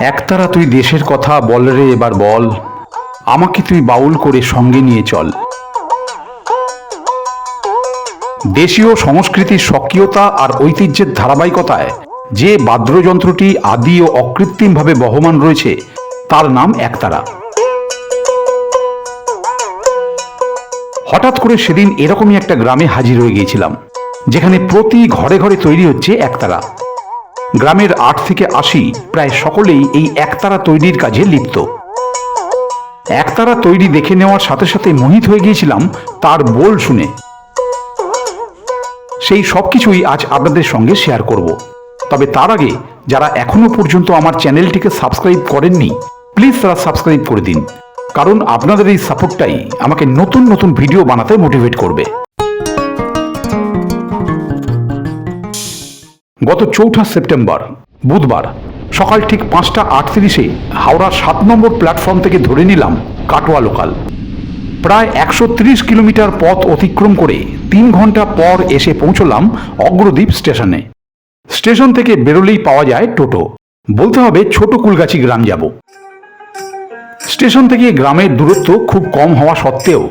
একতারা তুই দেশের কথা বল রে এবার বল। আমাকে তুই বাউল করে সঙ্গে নিয়ে চল। দেশীয় সংস্কৃতির স্বকীয়তা আর ঐতিহ্যের ধারাবাহিকতায় যে বাদ্যযন্ত্রটি আদি ও অকৃত্রিমভাবে বহমান রয়েছে, তার নাম একতারা। হঠাৎ করে সেদিন এরকমই একটা গ্রামে হাজির হয়ে গিয়েছিলাম। যেখানে প্রতি ঘরে ঘরে তৈরি হচ্ছে একতারা। গ্রামের আট থেকে আশি প্রায় সকলেই এই একতারা তৈরির কাজে লিপ্ত। একতারা তৈরি দেখে নেওয়ার সাথে সাথে মোহিত হয়ে গিয়েছিলাম তার বোল শুনে। সেই সব কিছুই আজ আপনাদের সঙ্গে শেয়ার করব। তবে তার আগে যারা এখনও পর্যন্ত আমার চ্যানেলটিকে সাবস্ক্রাইব করেননি, প্লিজ তারা সাবস্ক্রাইব করে দিন। কারণ আপনাদের এই সাপোর্টটাই আমাকে নতুন নতুন ভিডিও বানাতে মোটিভেট করবে। গত চৌঠা সেপ্টেম্বর, বুধবার, সকাল ঠিক পাঁচটা আটত্রিশে হাওড়ার সাত নম্বর প্ল্যাটফর্ম থেকে ধরে নিলাম কাটোয়া লোকাল প্রায় একশো ত্রিশ কিলোমিটার পথ অতিক্রম করে তিন ঘণ্টা পর এসে পৌঁছলাম অগ্রদ্বীপ স্টেশনে। স্টেশন থেকে বেরোলেই পাওয়া যায় টোটো। বলতে হবে ছোট কুলগাছি গ্রাম যাব। স্টেশন থেকে গ্রামের দূরত্ব খুব কম হওয়া সত্ত্বেও,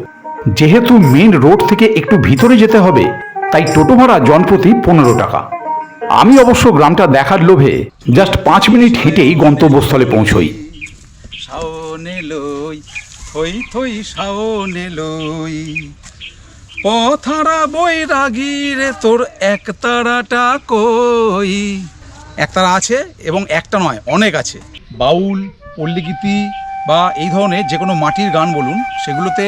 যেহেতু মেন রোড থেকে একটু ভিতরে যেতে হবে, তাই টোটো ভাড়া জনপ্রতি পনেরো টাকা। আমি অবশ্য গ্রামটা দেখার লোভে জাস্ট পাঁচ মিনিট হেঁটেই গন্তব্যস্থলে পৌঁছই। শাওনে লই, থই থই শাওনে লই। পথারা বৈরাগী রে তোর একতারাটা কই? একতারা আছে এবং একটা নয়, অনেক আছে। বাউল, পল্লীগীতি বা এই ধরনের যে কোনো মাটির গান বলুন, সেগুলোতে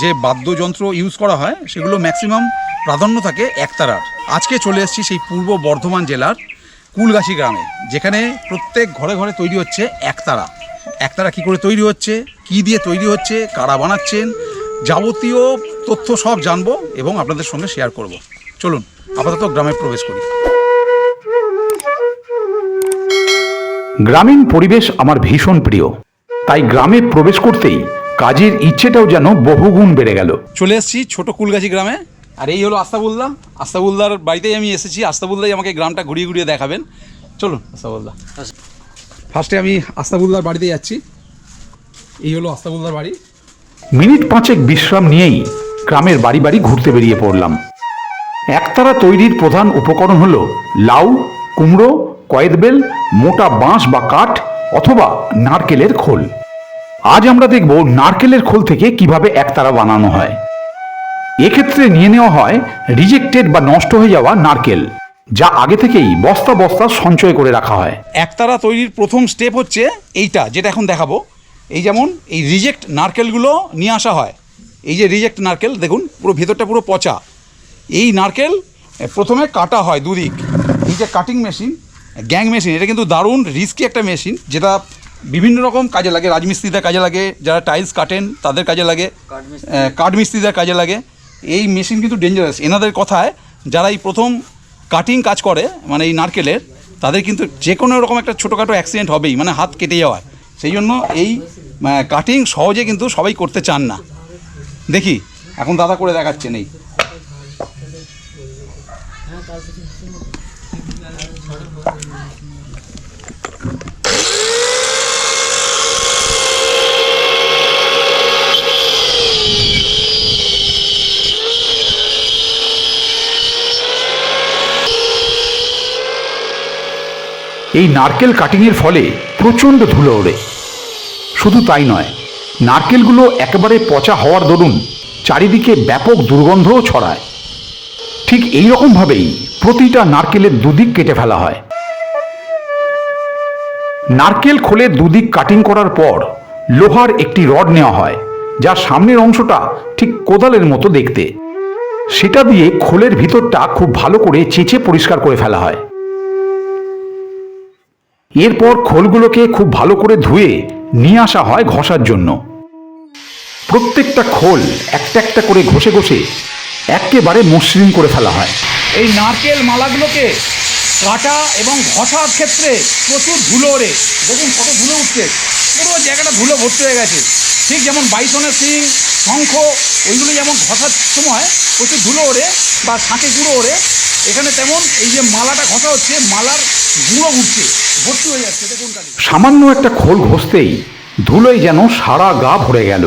যে বাদ্যযন্ত্র ইউজ করা হয়, সেগুলো ম্যাক্সিমাম প্রাধান্য থাকে একতারার। আজকে চলে এসেছি সেই পূর্ব বর্ধমান জেলার কুলগাছি গ্রামে যেখানে প্রত্যেক ঘরে ঘরে তৈরি হচ্ছে একতারা। একতারা কি করে তৈরি হচ্ছে কি দিয়ে তৈরি হচ্ছে কারা বানাচ্ছেন যাবতীয় তথ্য সব জানব এবং আপনাদের সঙ্গে শেয়ার করব। চলুন আপাতত গ্রামে প্রবেশ করি। গ্রামীণ পরিবেশ আমার ভীষণ প্রিয়। তাই গ্রামে প্রবেশ করতেই কাজের ইচ্ছেটাও যেন বহুগুণ বেড়ে গেল। চলে এসেছি ছোট কুলগাছি গ্রামে আর এই হলো আস্তাবুল্লাহ। আস্তাবুল্লার বাড়িতেই আমি এসেছি। আস্তাবুল্লাহ আমাকে গ্রামটা ঘুরিয়ে ঘুরিয়ে দেখাবেন। চলুন, আস্তাবুল্লাহ। ফার্স্টে আমি আস্তাবুল্লার বাড়িতে যাচ্ছি। এই হলো আস্তাবুল্লার বাড়ি। মিনিট পাঁচেক বিশ্রাম নিয়েই গ্রামের বাড়ি বাড়ি ঘুরতে বেরিয়ে পড়লাম। একতারা তৈরির প্রধান উপকরণ হলো লাউ, কুমড়ো, কয়েদবেল, মোটা বাঁশ বা কাঠ অথবা নারকেলের খোল। আজ আমরা দেখব নারকেলের খোল থেকে কীভাবে একতারা বানানো হয়। এক্ষেত্রে নিয়ে নেওয়া হয় রিজেক্টেড বা নষ্ট হয়ে যাওয়া নারকেল যা আগে থেকেই বস্তা বস্তা সঞ্চয় করে রাখা হয়। একতারা তৈরির প্রথম স্টেপ হচ্ছে এইটা যেটা এখন দেখাবো। এই যেমন এই রিজেক্ট নারকেলগুলো নিয়ে আসা হয়। এই যে রিজেক্ট নারকেল দেখুন পুরো ভেতরটা পুরো পচা। এই নারকেল প্রথমে কাটা হয় দুদিক। এই যে কাটিং মেশিন গ্যাং মেশিন এটা কিন্তু দারুণ রিস্কি একটা মেশিন যেটা বিভিন্ন রকম কাজে লাগে রাজমিস্ত্রিদের কাজে লাগে যারা টাইলস কাটেন তাদের কাজে লাগে কাঠ মিস্ত্রিদের কাজে লাগে। এই মেশিন কিন্তু ডেঞ্জারাস এনাদের কথায় যারা এই প্রথম কাটিং কাজ করে মানে এই নারকেলের, তাদের কিন্তু যে কোনো রকম একটা ছোটোখাটো অ্যাক্সিডেন্ট হবেই মানে হাত কেটে যাওয়ার। সেই জন্য এই কাটিং সহজে কিন্তু সবাই করতে চান না। দেখি, এখন দাদা করে দেখাচ্ছেন এই। এই নারকেল কাটিংয়ের ফলে প্রচণ্ড ধুলো ওড়ে। শুধু তাই নয়, নারকেলগুলো একেবারে পচা হওয়ার দরুন চারিদিকে ব্যাপক দুর্গন্ধও ছড়ায়। ঠিক এই রকমভাবেই প্রতিটা নারকেলের দুদিক কেটে ফেলা হয়। নারকেল খোলের দুদিক কাটিং করার পর লোহার একটি রড নেওয়া হয়, যার সামনের অংশটা ঠিক কোদালের মতো দেখতে। সেটা দিয়ে খোলের ভিতরটা খুব ভালো করে চেঁচে পরিষ্কার করে ফেলা হয়। এরপর খোলগুলোকে খুব ভালো করে ধুয়ে নিয়ে আসা হয় ঘষার জন্য। প্রত্যেকটা খোল একটা একটা করে ঘষে ঘষে একেবারে মসৃণ করে ফেলা হয়। এই নারকেল মালাগুলোকে কাটা এবং ঘষার ক্ষেত্রে প্রচুর ধুলো ওড়ে। দেখুন কত ধুলো উঠছে। পুরো জায়গাটা ধুলো ভর্তি হয়ে গেছে। ঠিক যেমন বাইসনের সিং শঙ্খ, ওইগুলো যেমন ঘষার সময় প্রচুর ধুলো ওড়ে বা শাঁকে গুঁড়ো ওড়ে এখানে তেমন এই যে মালাটা ঘষা হচ্ছে মালার গুঁড়ো উঠছে ভর্তি হয়ে যাচ্ছে দেখুন কালি সামান্য একটা খোল ঘষতেই ধুলোয় যেন সারা গা ভরে গেল।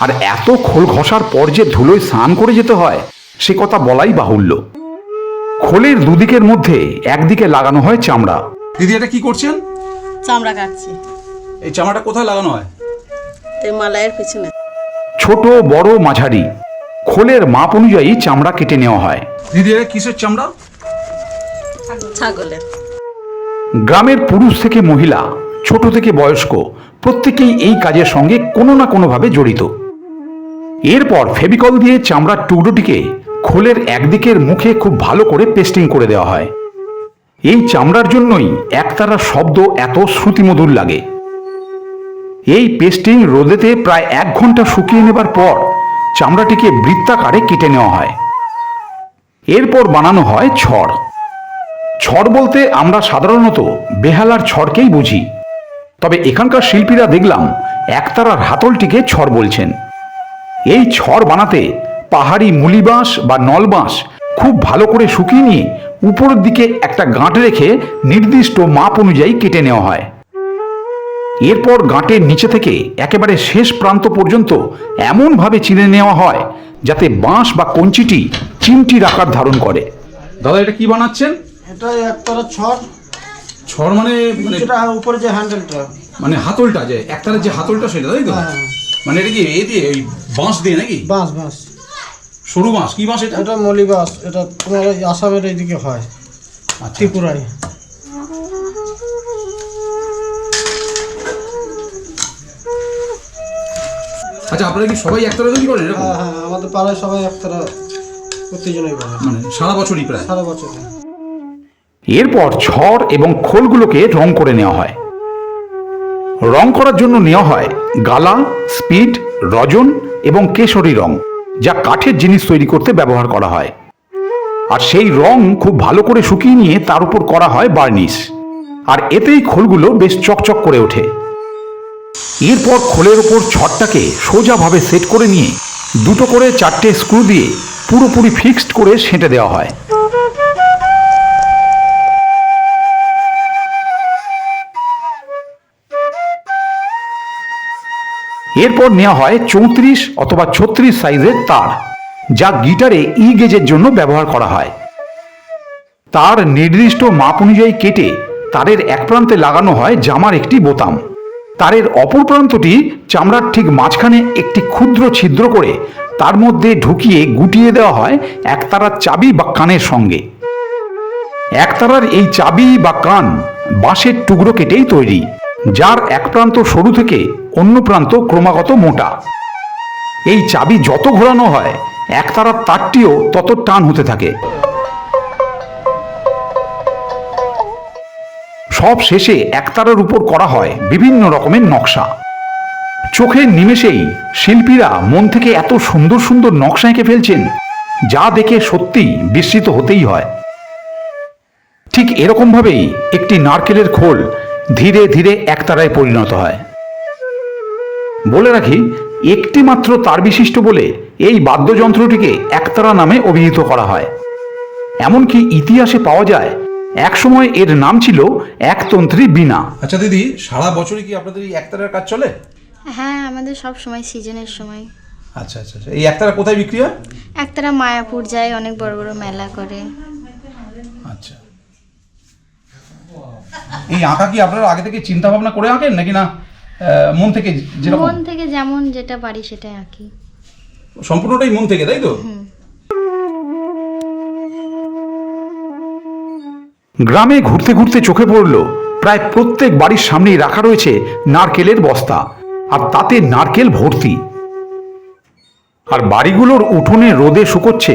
আর এত খোল ঘষার পর যে ধুলোয় স্নান করে যেতে হয় সে কথা বলাই বাহুল্য। খোলের দুদিকের মধ্যে একদিকে লাগানো হয় চামড়া। দিদি এটা কি করছেন? চামড়া কাটছি। এই চামড়াটা কোথায় লাগানো হয়? তো মালাইয়ের পিছনে। ছোট বড় মাঝারি। খোলের মাপ অনুযায়ী চামড়া কেটে নেওয়া হয়। দিদি কিসের চামড়া? ছাগলের। গ্রামের পুরুষ থেকে মহিলা ছোট থেকে বয়স্ক প্রত্যেকেই এই কাজের সঙ্গে কোনো না কোনোভাবে জড়িত। এরপর ফেবিকল দিয়ে চামড়ার টুকরোটিকে খোলের একদিকের মুখে খুব ভালো করে পেস্টিং করে দেওয়া হয়। এই চামড়ার জন্যই একতারা শব্দ এত শ্রুতিমধুর লাগে। এই পেস্টিং রোদেতে প্রায় এক ঘণ্টা শুকিয়ে নেবার পর চামড়াটিকে বৃত্তাকারে কেটে নেওয়া হয়। এরপর বানানো হয় ছড়। ছড় বলতে আমরা সাধারণত বেহালার ছড়কেই বুঝি। তবে এখানকার শিল্পীরা দেখলাম একতারার হাতলটিকে ছড় বলছেন। এই ছড় বানাতে পাহাড়ি মুলিবাঁশ বা নলবাঁশ খুব ভালো করে শুকিয়ে নিয়ে উপরের দিকে একটা গাঁট রেখে নির্দিষ্ট মাপ অনুযায়ী কেটে নেওয়া হয়। এরপর গাঁটের নিচে থেকে একেবারে শেষ প্রান্ত পর্যন্ত এমনভাবে চিনে নেওয়া হয় যাতে বাঁশ বা কঞ্চিটি চিমটির আকার ধারণ করে। দাদা এটা কি বানাচ্ছেন? এটা একতারা ছট ছড় মানে মানে যেটা উপরে যে হ্যান্ডেলটা মানে হাতলটা যে একটারের যে হাতলটা সেটা তাই তো? হ্যাঁ। মানে এটা কি এই দিয়ে ওই বাঁশ দিয়ে নাকি? বাঁশ বাঁশ। সরু বাঁশ কি বাঁশ এটা? এটা মলি বাঁশ। এটা তোমার আসামের এইদিকে হয় আচ্ছা। ত্রিপুরায়। আচ্ছা আপনারা কি সবাই একতারা তৈরি করেন এরকম? হ্যাঁ হ্যাঁ আমাদের পাড়ায় সবাই একতারা প্রতিজনই করে মানে সারা বছরই প্রায়? সারা বছর এরপর ছড় এবং খোলগুলোকে রং করে নেওয়া হয়। রং করার জন্য নেওয়া হয় গালা স্পিড রজন এবং কেশরী রং যা কাঠের জিনিস তৈরি করতে ব্যবহার করা হয়। আর সেই রং খুব ভালো করে শুকিয়ে নিয়ে তার উপর করা হয় বার্নিশ। আর এতেই খোলগুলো বেশ চকচক করে ওঠে। এরপর খোলের ওপর ছড়টাকে সোজাভাবে সেট করে নিয়ে দুটো করে চারটে স্ক্রু দিয়ে পুরোপুরি ফিক্সড করে সেঁটে দেওয়া হয়। এরপর নেওয়া হয় চৌত্রিশ অথবা ছত্রিশ সাইজের তার, যা গিটারে ই গেজের জন্য ব্যবহার করা হয়। তার নির্দিষ্ট মাপ অনুযায়ী কেটে তারের এক প্রান্তে লাগানো হয় জামার একটি বোতাম। তারের অপর প্রান্তটি চামড়ার ঠিক মাঝখানে একটি ক্ষুদ্র ছিদ্র করে তার মধ্যে ঢুকিয়ে গুটিয়ে দেওয়া হয় একতারার চাবি বা কানের সঙ্গে। একতারার এই চাবি বা কান বাঁশের টুকরো কেটেই তৈরি, যার এক প্রান্ত সরু থেকে অন্য প্রান্ত ক্রমাগত মোটা। এই চাবি যত ঘোরানো হয়, একতারার তারটিও তত টান হতে থাকে। সব শেষে একতারার উপর করা হয় বিভিন্ন রকমের নকশা। চোখের নিমেষেই শিল্পীরা মন থেকে এত সুন্দর সুন্দর নকশা এঁকে ফেলছেন, যা দেখে সত্যি বিস্মিত হতেই হয়। ঠিক এরকমভাবেই একটি নারকেলের খোল ধীরে ধীরে একতারায় পরিণত হয়। বলে রাখি একটি মাত্র তার বিশিষ্ট বলে এই বাদ্যযন্ত্রটিকে একতারা নামে অভিহিত করা হয়। এমনকি ইতিহাসে পাওয়া যায় একসময় এর নাম ছিল একতন্ত্রী বীণা। আচ্ছা দিদি সারা বছরই কি আপনাদের এই একতারার কাজ চলে? হ্যাঁ আমাদের সব সময় সিজনের সময়। আচ্ছা আচ্ছা আচ্ছা। এই একতারা কোথায় বিক্রি হয়? একতারা মায়াপুর যায় অনেক বড় বড় মেলা করে। আচ্ছা। এই আঁকা কি আপনারা আগে থেকে চিন্তা ভাবনা করে আঁকেন নাকি না আহ, মন থেকে যেরকম? মন থেকে যেমন যেটা পারি সেটাই আঁকি। সম্পূর্ণটাই মন থেকে তাই তো? গ্রামে ঘুরতে ঘুরতে চোখে পড়ল, প্রায় প্রত্যেক বাড়ির সামনেই রাখা রয়েছে নারকেলের বস্তা, আর তাতে নারকেল ভর্তি। আর বাড়িগুলোর উঠোনে রোদে শুকোচ্ছে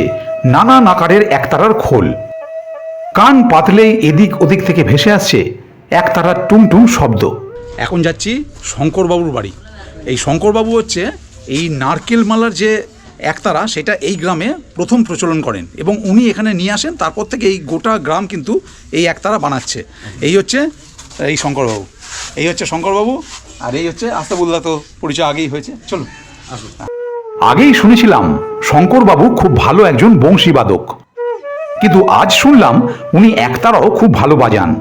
নানান আকারের একতারার খোল। কান পাতলেই এদিক ওদিক থেকে ভেসে আসছে একতারার টুমটুম শব্দ। এখন যাচ্ছি শঙ্করবাবুর বাড়ি। এই শঙ্করবাবু হচ্ছে এই নারকেল মালার যে একতারা সেটা এই গ্রামে প্রথম প্রচলন করেন এবং উনি এখানে নিয়ে আসেন তারপর থেকে এই গোটা গ্রাম কিন্তু এই একতারা বানাচ্ছে। এই হচ্ছে এই শঙ্করবাবু। এই হচ্ছে শঙ্করবাবু আর এই হচ্ছে আস্তাবুল্লাহ তো পরিচয় আগেই হয়েছে। চলুন। আগেই শুনেছিলাম শঙ্করবাবু খুব ভালো একজন বংশীবাদক। কিন্তু আজ শুনলাম উনি একতারাও খুব ভালো বাজান।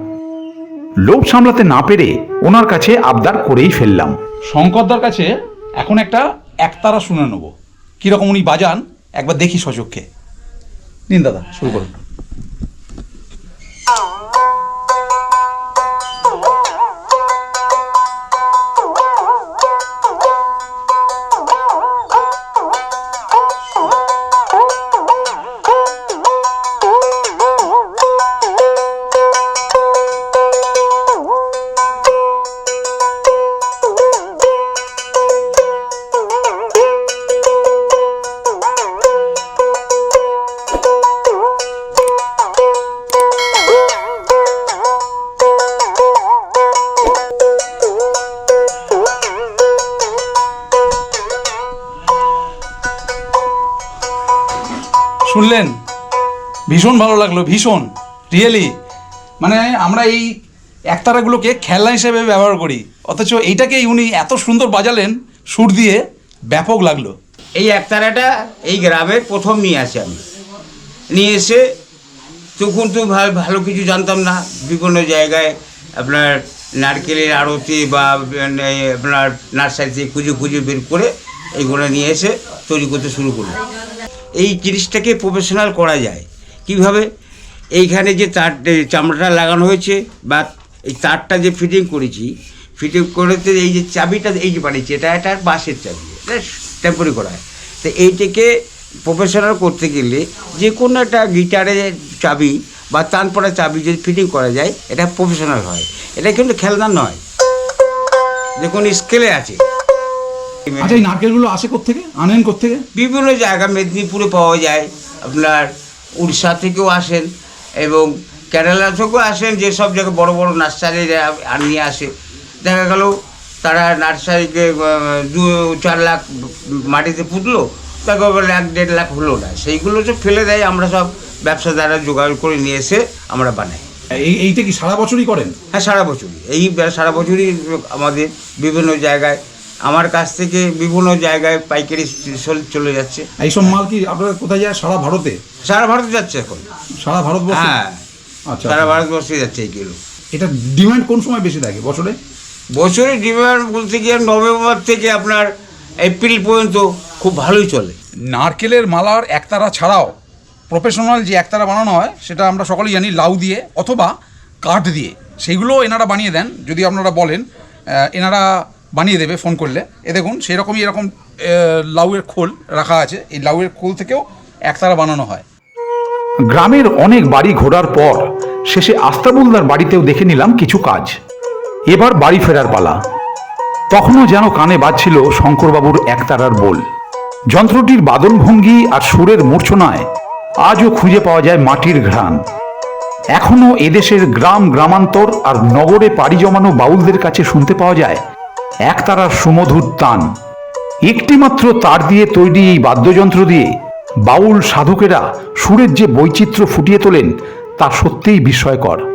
লোভ সামলাতে না পেরে ওনার কাছে আবদার করেই ফেললাম। শঙ্করদার কাছে এখন একটা একতারা শুনে নেব। কীরকম উনি বাজান? একবার দেখি সচক্ষে নিন দাদা শুরু করুন। ভীষণ ভালো লাগল, ভীষণ রিয়েলি মানে আমরা এই একতারাগুলোকে খেলনা হিসেবে ব্যবহার করি, অথচ এইটাকেই উনি এত সুন্দর বাজালেন, সুর দিয়ে ব্যাপক লাগল। এই একতারাটা এই গ্রামের প্রথম নিয়ে আসি আমি। নিয়ে এসে তখন তো ভালো কিছু জানতাম না। বিভিন্ন জায়গায় আপনার নারকেলের আড়তে বা আপনার নার্সারিতে খুঁজে খুঁজে বের করে এইগুলো নিয়ে এসে তৈরি করতে শুরু করল। এই জিনিসটাকে প্রফেশনাল করা যায়। কীভাবে? এইখানে যে তার চামড়াটা লাগানো হয়েছে বা এই তারটা যে ফিটিং করেছি ফিটিং করেতে এই যে চাবিটা এই যে বানিয়েছি এটা একটা বাঁশের চাবি এটা টেম্পোরি করা হয়। তো এইটাকে প্রফেশনাল করতে গেলে যে কোনো একটা গিটারের চাবি বা তান পড়া চাবি যদি ফিটিং করা যায় এটা প্রফেশনাল হয়। এটা কিন্তু খেলনা নয়। দেখুন স্কেলে আছে। আচ্ছা এই নারকেলগুলো আসে কোত্থেকে? আনেন কোত্থেকে? বিভিন্ন জায়গা মেদিনীপুরে পাওয়া যায়। আপনার উড়িষ্যা থেকেও আসেন এবং কেরালা থেকেও আসেন যেসব জায়গায় বড় বড় নার্সারিরা আর নিয়ে আসে। দেখা গেল তারা নার্সারিকে দু চার লাখ মাটিতে পুঁতলো তাকে বলে এক দেড় লাখ হলো না। সেইগুলো তো ফেলে দেয় আমরা সব ব্যবসাদাররা জোগাড় করে নিয়ে এসে আমরা বানাই। এই এইটা কি সারা বছরই করেন? হ্যাঁ সারা বছরই। এই সারা বছরই আমাদের বিভিন্ন জায়গায় আমার কাছ থেকে বিভিন্ন জায়গায় পাইকারি চল- চলে যাচ্ছে। এইসব মাল কি আপনারা কোথায় যায়? সারা ভারতে? সারা ভারতে যাচ্ছে এখন। সারা ভারতবর্ষে? হ্যাঁ। আচ্ছা সারা ভারতবর্ষে যাচ্ছে এইগুলো এটা ডিমান্ড কোন সময় বেশি থাকে? বছরে? বছরে ডিমান্ড বলতে গিয়ে নভেম্বর থেকে আপনার এপ্রিল পর্যন্ত খুব ভালোই চলে। নারকেলের মালার একতারা ছাড়াও প্রফেশনাল যে একতারা বানানো হয় সেটা আমরা সকলেই জানি লাউ দিয়ে অথবা কাঠ দিয়ে। সেইগুলো এনারা বানিয়ে দেন যদি আপনারা বলেন। এনারা বানিয়ে দেবে ফোন করলে। এ দেখুন সেই রকমই এরকম লাউয়ের খোল রাখা আছে। এই লাউয়ের খোল থেকেও একতারা বানানো হয়। গ্রামের অনেক বাড়ি ঘোরার পর শেষে আস্তাবুলদার বাড়িতেও দেখে নিলাম কিছু কাজ। এবার বাড়ি ফেরার পালা। তখনও যেন কানে বাজছিল শঙ্করবাবুর একতারার বোল। যন্ত্রটির বাদনভঙ্গি আর সুরের মূর্ছনায় আজও খুঁজে পাওয়া যায় মাটির ঘ্রাণ। এখনও এদেশের গ্রাম, গ্রামান্তর আর নগরে পাড়ি জমানো বাউলদের কাছে শুনতে পাওয়া যায় একতারার সুমধুর তান। একটিমাত্র তার দিয়ে তৈরি এই বাদ্যযন্ত্র দিয়ে বাউল সাধকেরা সুরের যে বৈচিত্র্য ফুটিয়ে তোলেন, তা সত্যিই বিস্ময়কর।